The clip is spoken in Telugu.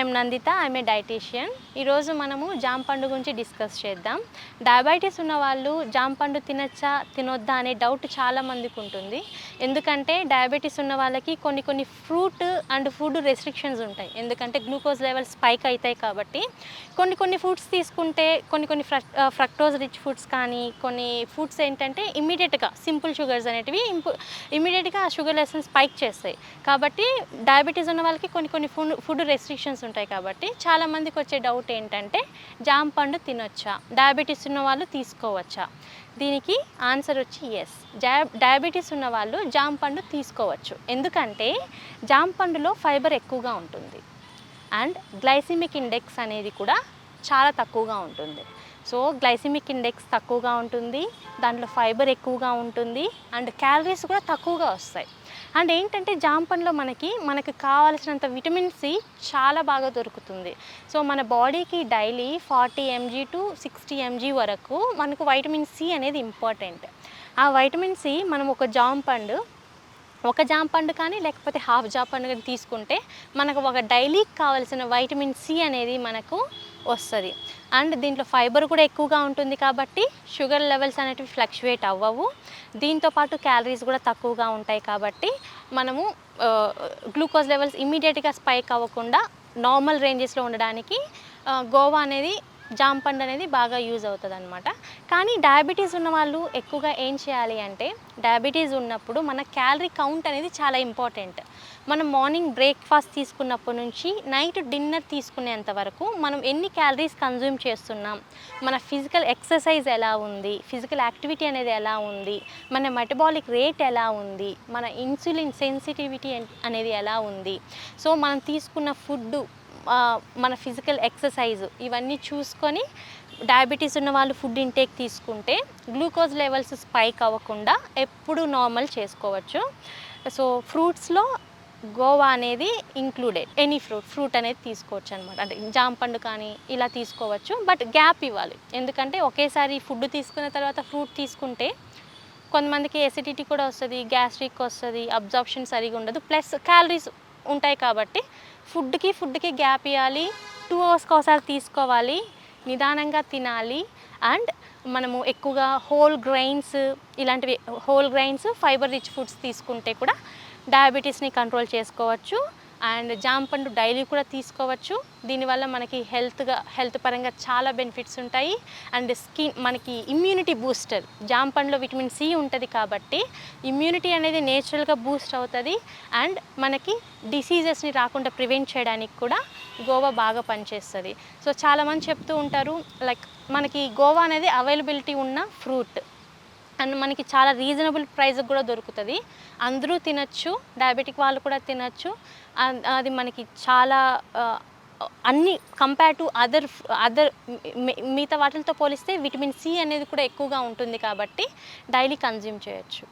I'm Nandita I'm a dietician ఈరోజు మనము జామ పండు గురించి డిస్కస్ చేద్దాం. డయాబెటీస్ ఉన్న వాళ్ళు జామ పండు తినచ్చా తినొద్దా అనే డౌట్ చాలా మందికి ఉంటుంది. ఎందుకంటే డయాబెటీస్ ఉన్న వాళ్ళకి కొన్ని కొన్ని ఫ్రూట్ అండ్ ఫుడ్ రెస్ట్రిక్షన్స్ ఉంటాయి. ఎందుకంటే గ్లూకోజ్ లెవెల్ స్పైక్ అవుతాయి కాబట్టి కొన్ని కొన్ని ఫుడ్స్ తీసుకుంటే కొన్ని కొన్ని ఫ్రక్టోజ్ రిచ్ ఫుడ్స్ కానీ కొన్ని ఫుడ్స్ ఏంటంటే ఇమీడియట్గా సింపుల్ షుగర్స్ అనేటివి ఇంపు ఇమీడియట్గా ఆ షుగర్ లెవెల్స్ స్పైక్ చేస్తాయి. కాబట్టి డయాబెటీస్ ఉన్న వాళ్ళకి కొన్ని కొన్ని ఫుడ్ ఫుడ్ రెస్ట్రిక్షన్స్ ఉంటాయి కాబట్టి చాలా మందికి వచ్చే డౌట్ ఏంటంటే జామ పండు తినొచ్చా? డయాబెటీస్ ఉన్న వాళ్ళు తీసుకోవచ్చా? దీనికి ఆన్సర్ వచ్చి ఎస్ డయాబెటీస్ ఉన్న వాళ్ళు జామ పండు తీసుకోవచ్చు. ఎందుకంటే జామ పండులో ఫైబర్ ఎక్కువగా ఉంటుంది. అండ్ గ్లైసిమిక్ ఇండెక్స్ అనేది కూడా చాలా తక్కువగా ఉంటుంది. సో గ్లైసిమిక్ ఇండెక్స్ తక్కువగా ఉంటుంది దాంట్లో ఫైబర్ ఎక్కువగా ఉంటుంది అండ్ క్యాలరీస్ కూడా తక్కువగా వస్తాయి. అండ్ ఏంటంటే జామ మనకి మనకు కావాల్సినంత విటమిన్ సి చాలా బాగా దొరుకుతుంది. సో మన బాడీకి daily forty mg to sixty mg వరకు మనకు వైటమిన్ సి అనేది ఇంపార్టెంట్. ఆ వైటమిన్ సి మనం ఒక జామ పండు ఒక జామ పండు కానీ లేకపోతే హాఫ్ జామ పండు కానీ తీసుకుంటే మనకు ఒక డైలీకి కావాల్సిన వైటమిన్ సి అనేది మనకు వస్తుంది. అండ్ దీంట్లో ఫైబర్ కూడా ఎక్కువగా ఉంటుంది కాబట్టి షుగర్ లెవెల్స్ అనేటివి ఫ్లక్చువేట్ అవ్వవు. దీంతో పాటు క్యాలరీస్ కూడా తక్కువగా ఉంటాయి కాబట్టి మనము గ్లూకోజ్ లెవెల్స్ ఇమీడియట్గా స్పైక్ అవ్వకుండా నార్మల్ రేంజెస్లో ఉండడానికి గోవా అనేది జామ పండు అనేది బాగా యూజ్ అవుతుంది అనమాట కానీ డయాబెటీస్ ఉన్న వాళ్ళు ఎక్కువగా ఏం చేయాలి అంటే డయాబెటీస్ ఉన్నప్పుడు మన క్యాలరీ కౌంట్ అనేది చాలా ఇంపార్టెంట్. మనం మార్నింగ్ బ్రేక్ఫాస్ట్ తీసుకున్నప్పటి నుంచి నైట్ డిన్నర్ తీసుకునేంత వరకు మనం ఎన్ని క్యాలరీస్ కన్జ్యూమ్ చేస్తున్నాం మన ఫిజికల్ ఎక్సర్సైజ్ ఎలా ఉంది ఫిజికల్ యాక్టివిటీ అనేది ఎలా ఉంది మన మెటబాలిక్ రేట్ ఎలా ఉంది మన ఇన్సులిన్ సెన్సిటివిటీ అనేది ఎలా ఉంది. సో మనం తీసుకున్న ఫుడ్ మన ఫిజికల్ ఎక్సర్సైజ్ ఇవన్నీ చూసుకొని డయాబెటీస్ ఉన్న వాళ్ళు ఫుడ్ ఇంటేక్ తీసుకుంటే గ్లూకోజ్ లెవెల్స్ స్పైక్ అవ్వకుండా ఎప్పుడు నార్మల్ చేసుకోవచ్చు. సో ఫ్రూట్స్లో గోవా అనేది ఇంక్లూడెడ్. ఎనీ ఫ్రూట్ ఫ్రూట్ అనేది తీసుకోవచ్చు అనమాట అంటే జామ పండు కానీ ఇలా తీసుకోవచ్చు. బట్ గ్యాప్ ఇవ్వాలి. ఎందుకంటే ఒకేసారి ఫుడ్ తీసుకున్న తర్వాత ఫ్రూట్ తీసుకుంటే కొంతమందికి ఎసిడిటీ కూడా వస్తుంది గ్యాస్ట్రిక్ వస్తుంది అబ్జార్ప్షన్ సరిగా ఉండదు. ప్లస్ క్యాలరీస్ ఉంటాయి కాబట్టి ఫుడ్కి ఫుడ్కి గ్యాప్ ఇవ్వాలి టూ అవర్స్కి ఒకసారి తీసుకోవాలి. నిదానంగా తినాలి. అండ్ మనము ఎక్కువగా హోల్ గ్రైన్స్ ఇలాంటివి whole grains fibre rich foods తీసుకుంటే కూడా డయాబెటీస్ని కంట్రోల్ చేసుకోవచ్చు. అండ్ జామ పండు డైలీ కూడా తీసుకోవచ్చు. దీనివల్ల మనకి హెల్త్గా హెల్త్ పరంగా చాలా బెనిఫిట్స్ ఉంటాయి. అండ్ స్కిన్ మనకి ఇమ్యూనిటీ బూస్టర్ జామ పండులో విటమిన్ సి ఉంటుంది కాబట్టి ఇమ్యూనిటీ అనేది నేచురల్గా బూస్ట్ అవుతుంది. అండ్ మనకి డిసీజెస్ని రాకుండా ప్రివెంట్ చేయడానికి కూడా గోవా బాగా పనిచేస్తుంది. సో చాలామంది చెప్తూ ఉంటారు లైక్ మనకి గోవా అనేది అవైలబిలిటీ ఉన్న ఫ్రూట్. అండ్ మనకి చాలా రీజనబుల్ ప్రైస్కి కూడా దొరుకుతుంది. అందరూ తినచ్చు డయాబెటిక్ వాళ్ళు కూడా తినచ్చు. అది మనకి చాలా అన్ని కంపేర్ టు అదర్ అదర్ మిగతా వాటితో పోలిస్తే విటమిన్ సి అనేది కూడా ఎక్కువగా ఉంటుంది కాబట్టి డైలీ కన్జ్యూమ్ చేయొచ్చు.